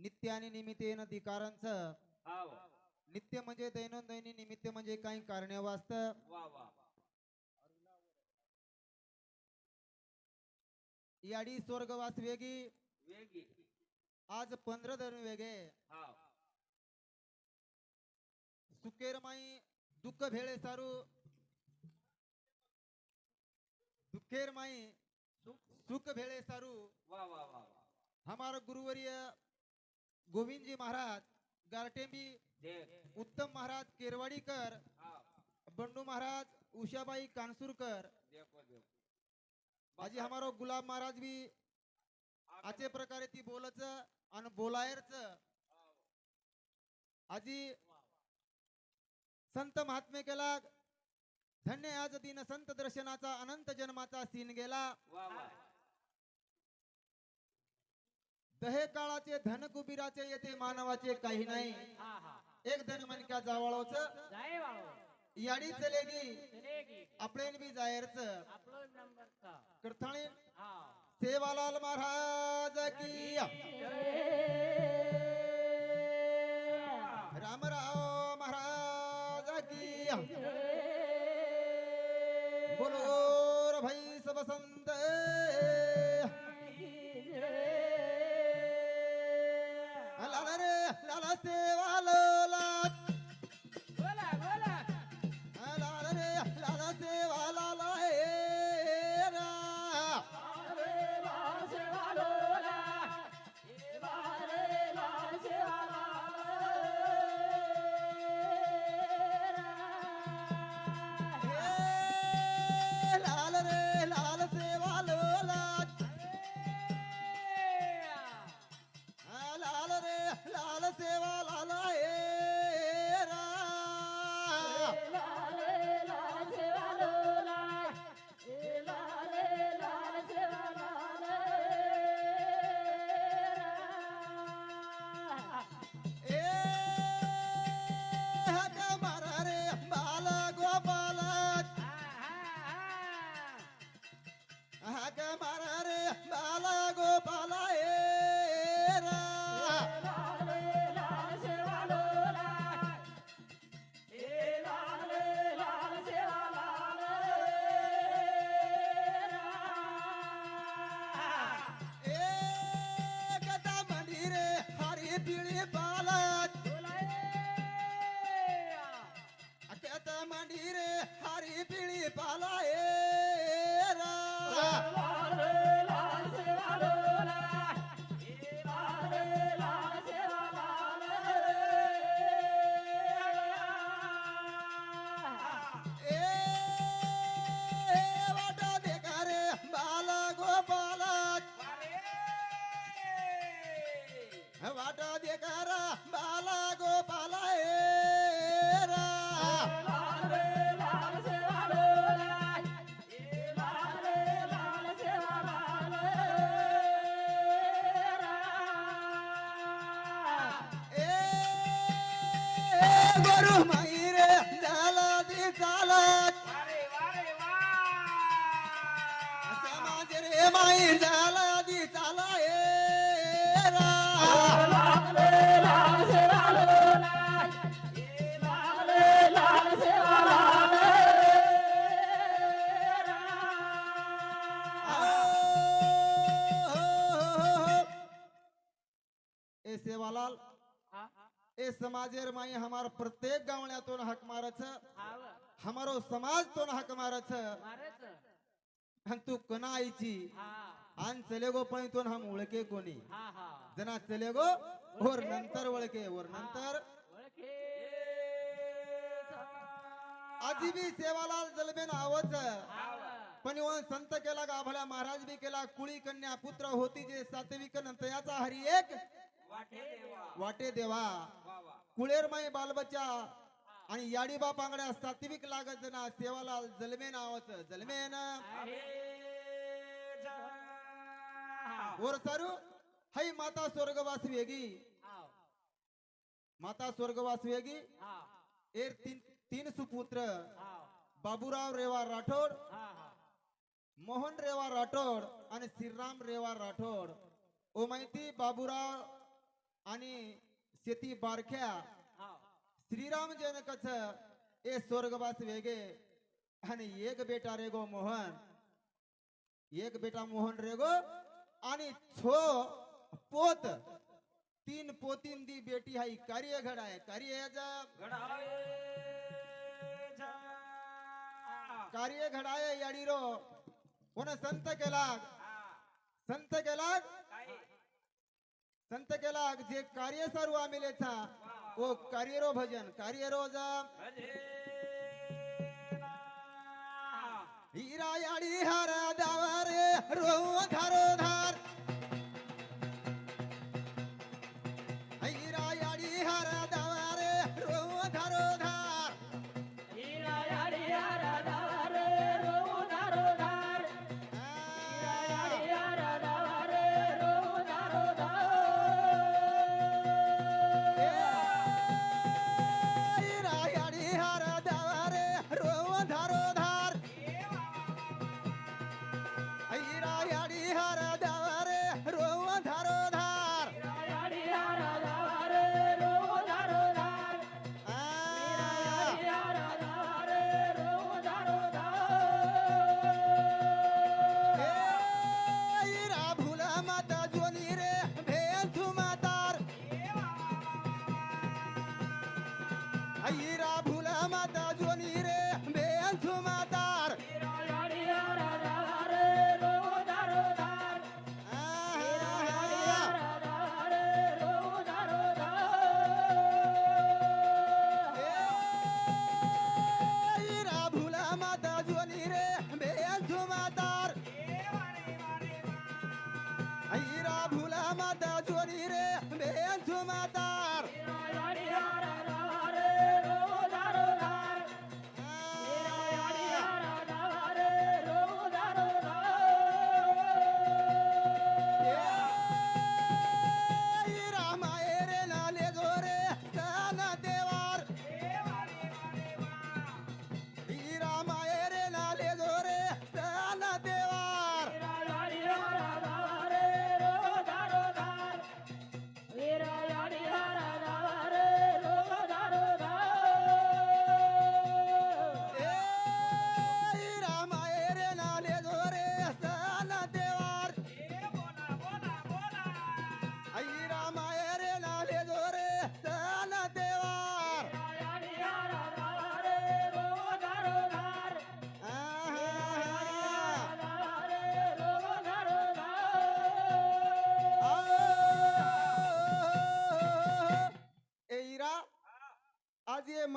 नित्य आणि निमित्तेन धिकारांचं. हाव नित्य म्हणजे दैनंदिनी निमित्त म्हणजे काही कारणे वास्तव वा वा. याडी स्वर्गवास वेगी. वेगी. आज पंधरा धरण वेगे. हाव सुकेरमाई दुःख भेळे सारू. दुःखेर माई सुख भेळे सारू. वा वा वा वा. हमारा गुरुवर्य गोविंद जी महाराज गारटेंबी उत्तम महाराज केरवाडीकर बंडू महाराज उषाबाई कानसूरकर. आजी हमारो गुलाब महाराज भी आचे प्रकारे ती बोलच आणि बोलायरच. आजी संत महात्मे केला धन्य आज दिन संत दर्शनाचा अनंत जन्माचा सीन गेला. दहे काळाचे धन कुबीराचे येते मानवाचे काही नाही. एक धन मनक्या जावाळोच जाय वाळो याडी चलेगी आपले बी जायरच. करथाणी सेवालाल महाराज की रामराव महाराज समाजेर माई हमार प्रत्येक गावण्यातून हक मारच. हमारो समाज तो हक मारच. आणि तू कना आईची आणि चले गो पण तो हम ओळखे कोणी जना चले गो और नंतर ओळखे और नंतर. आजी बी सेवालाल जलबेन आवच पण संत केला गाभला महाराज बी केला कुळी कन्या पुत्र होती जे सात्विक नंतयाचा हरी एक. वाटे देवा. कुळेर माई बालबच्चा आणि याडी बाप आंगड्या सात्विक लागत ना सेवालाल जलमे नावाच जलमेन वर सारू हाई माता स्वर्गवास वेगी. माता स्वर्गवास वेगी. एर तीन तीन सुपुत्र. बाबूराव रेवा राठोड. मोहन रेवा राठोड आणि श्रीराम रेवा राठोड. ओ माहिती बाबूराव आणि शेती बारख्या। श्रीराम जन कछ ए स्वर्गवास वेगे। आणि एक बेटा रे गो मोहन। एक बेटा मोहन रे गो। आणि छो पोत। तीन पोतीन दी बेटी हाई कार्य घडाय। कार्य जब घडाळे जा. कार्य घडाय याडी रो कोण संत केला. संत केला संत केला जे कार्य सर्व आमिलेचा ओ कार्य रो भजन कार्य रो जब भजना. हीरा याडी हार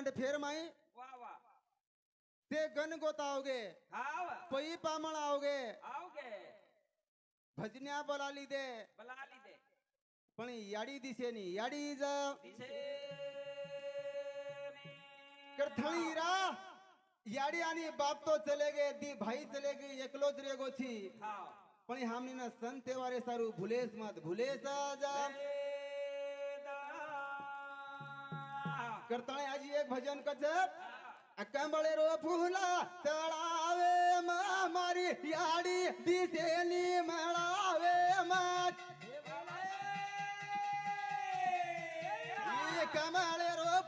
मंड फेर माई। ते गण गोतावगे हाव। पई पामण आवगे आवगे भजन्या बोलाली दे बलाली दे पण याडी दिसेनी याडी ज। दिसे करथळी याडी आणि बाप तो चले गे दी भाई चले गे एकलोच रे गोछी हाव। पण हमनी ना संत तेवारे सारू भुलेस मत भुलेस जा करताळे आजी एक भजन कच कंबळे रो फुला तळावे मा मारी याडी दिसेनी मळावे मात. कमळे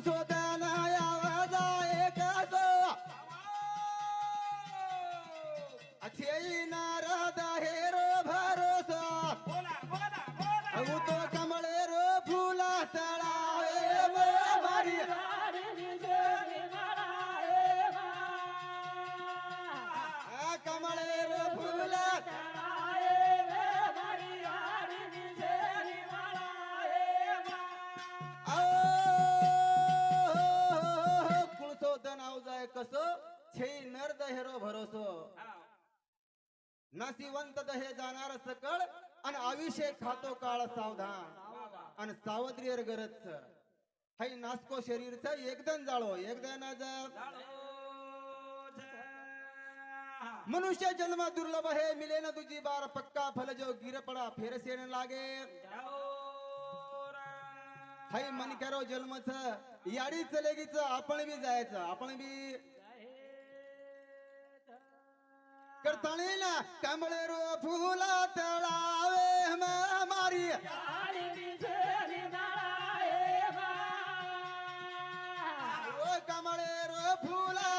Por नाशिवंत दहे जाणार सकळ आणि अभिषेक खातो काळ सावधान आणि सावत्रीवर गरज हाय नासको शरीरच एकदम जाळो एकदम. मनुष्य जन्म दुर्लभ है मिले न तुझी बार पक्का फल जो गिर पडा फेर सेन लागे. हाय मन करो जन्मच याडी चलेगीच आपण बी जायचं आपण बी करताळे ना कमळे रो फुला तळावे म मारी. कमळे रो फुला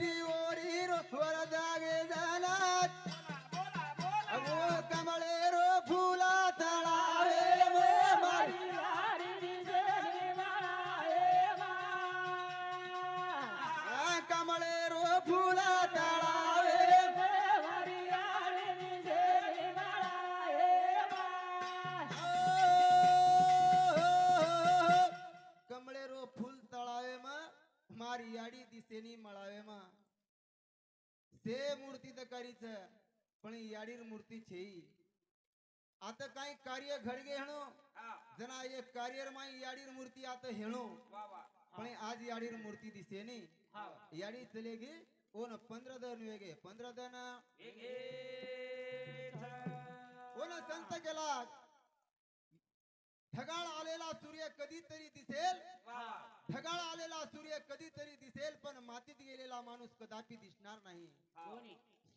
radio कार्य घडगे हेणो. जना एक कार्य माई याडीर मूर्ती आता हेणो पण आज याडीर मूर्ती दिसेनी हाव. याडी चलेगी ओन पंधरा दन वेगे पंधरा दन. ओन संत केला ढगाळ आलेला सूर्य कधीतरी दिसेल. ढगाळ आलेला सूर्य कधीतरी दिसेल पण मातीत गेलेला माणूस कदापि दिसणार नाही.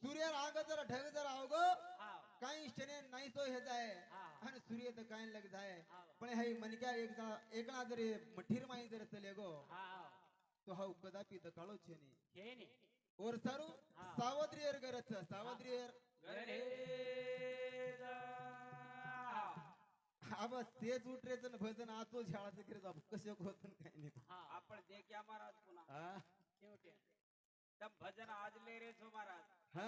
सूर्य राग जर ढग जर आवगो हाव. काही क्षणे नाही तो हे जाय. हा. आणि सूर्य तर काय लग जाय. हा. पण हे मनक्या एक एकला जरी मठीर माई जर चले गो तो हा कदापि तर काळो छे नी और सारू. सावत्रीयर गरज जा. अब तेच उठरेच न भजन आचो झाडाचं करे जा कसे होत काय नाही. आपण जे क्या महाराज पुन्हा. तब भजन आज ले रे छो महाराज हा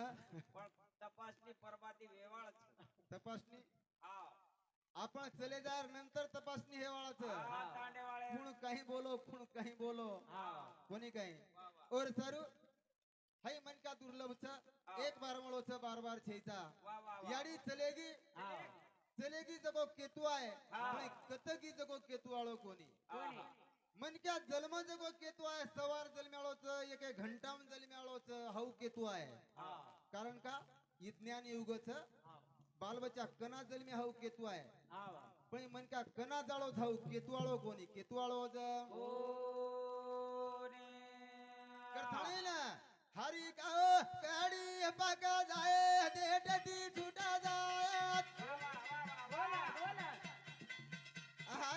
पण तपासणी परबादी वेवाळ छ. तपासणी हाव. आपण चले जार नंतर तपासणी हे वाळाच हा. कुण काही बोलो कुण काही बोलो. कोणी काही. और सारू हाय मन का दुर्लभ छ एक बार मळो छ बार बार छेचा. याडी चलेगी चलेगी जगो केतू आहे कतकी जगो केतू आळो कोणी मन क्या जन्म जगो केतू आहे सवार जन्म्याळोच एक एक घंटाम जन्म्याळोच हाऊ केतू आहे. कारण का? विज्ञान युगच बालबच्चा कना जन्मे हाऊ केतू आहे. पण मन का कना जाळो हाऊ केतुआळो कोणी? केतुआळो ना. हरी का जाय देटती छुटा जाय.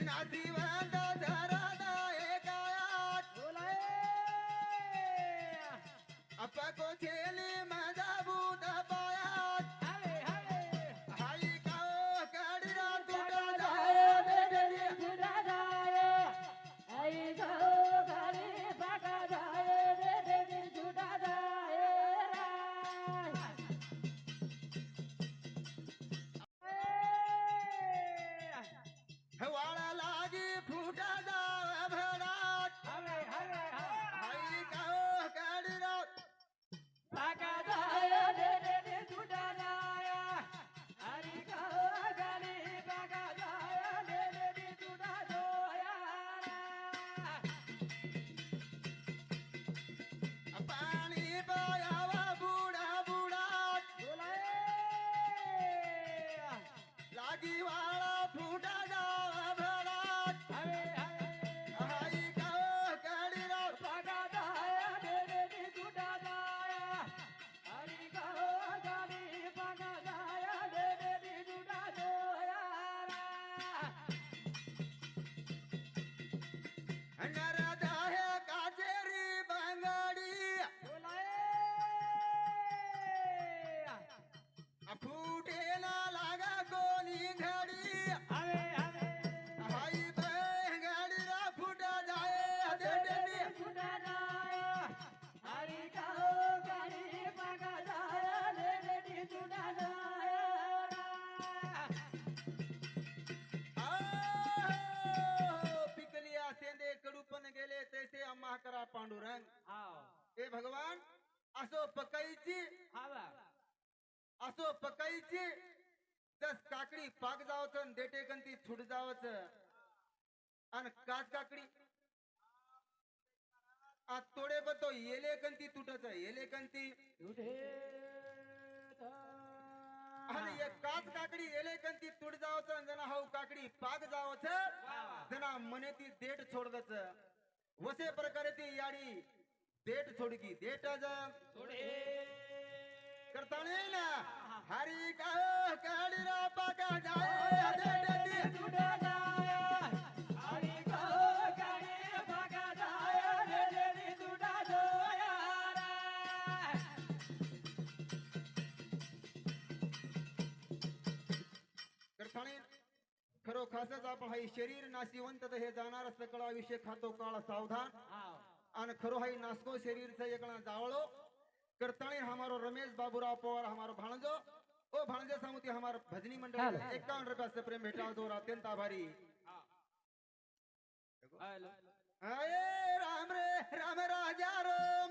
नाशिवंत झरादा एकायात अपको छेली माझा हे भगवान असो पकाईची असो पकाईची तस काकडी पाक जावच देटे कंती छुट जावच. आणि काच काकडी. आ तोडे बतो येले कंती तुटच येले कंती आणि काच काकडी येले कंती तुट जावच जना हाऊ काकडी पाक जावच जना मने ती देठ सोडगच वसे प्रकारे ती याडी देठ सोडकी देठ करताने ना. हरी का काडीरा पाका जाए देठ. करताने खरो खासच आपण हाई शरीर नाशिवंत हे जाणार सकळा विषय खातो काळ सावधान. आणि खरो हाई नासको शरीर से एकला जावळो करताने हमारो रमेश बाबूराव पवार हमारो भाणजो ओ भाणजे सामुती हमार भजनी मंडळ एकावन्न रुपया से प्रेम भेटा जोर अत्यंत आभारी अरे राम रे राम राजा रोमात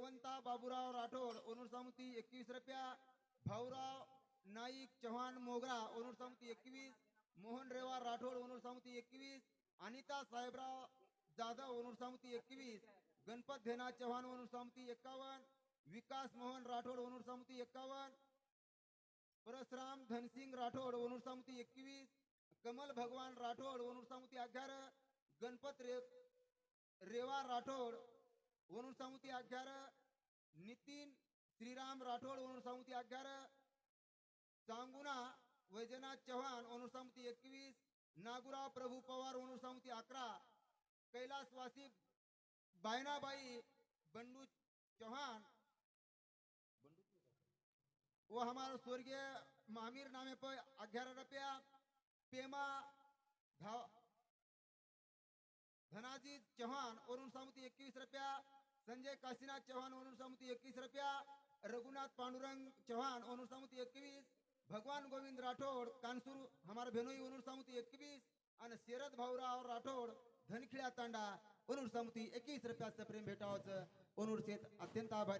सेवंता बाबूराव राठोड ओनूरसामुती एकवीस रुपया. भाऊराव नाईक चव्हाण मोगरा ओनूर एकवीस. मोहन रेवा राठोड ओनूरसामुती एकवीस. अनिता साहेबराव जाधव ओनूर एकवीस. गणपत धेना चव्हाण ओनूर सामुती एक्कावन्न विकास मोहन राठोड ओनूर सामुती एक्कावन्न परसराम धनसिंग राठोड ओनुरसामती एकवीस. कमल भगवान राठोड ओनूर सामुती अग्यार गणपत रे रेवा राठोड ओनूर सामुती अग्यार नितीन श्रीराम राठोड ओनूर सामुती अग्यार चांगुना वैजनाथ चव्हाण ओनूर सामुती एकवीस नागुराव प्रभू पवार ओनूर सामुती अकरा कैलासवासी बायनाबाई बंडू चौहान वो हमारे स्वर्गीय मामीर नामे पर अग्यारह रुपया पेमा धनाजी चौहान वरुण समिति इक्कीस रुपया संजय काशीनाथ चौहान वरुण एकवीस रुपया रघुनाथ पांडुरंग चौहान वरुण एकवीस भगवान गोविंद राठोड कानसूर हमार भेनोई वरुण एकवीस आणि शरद भाऊराव राठोड धनखिळा तांडा अनुर सामुती एकवीस रुपयाचं प्रेम भेटावचं वरुण शेत अत्यंत आभारी।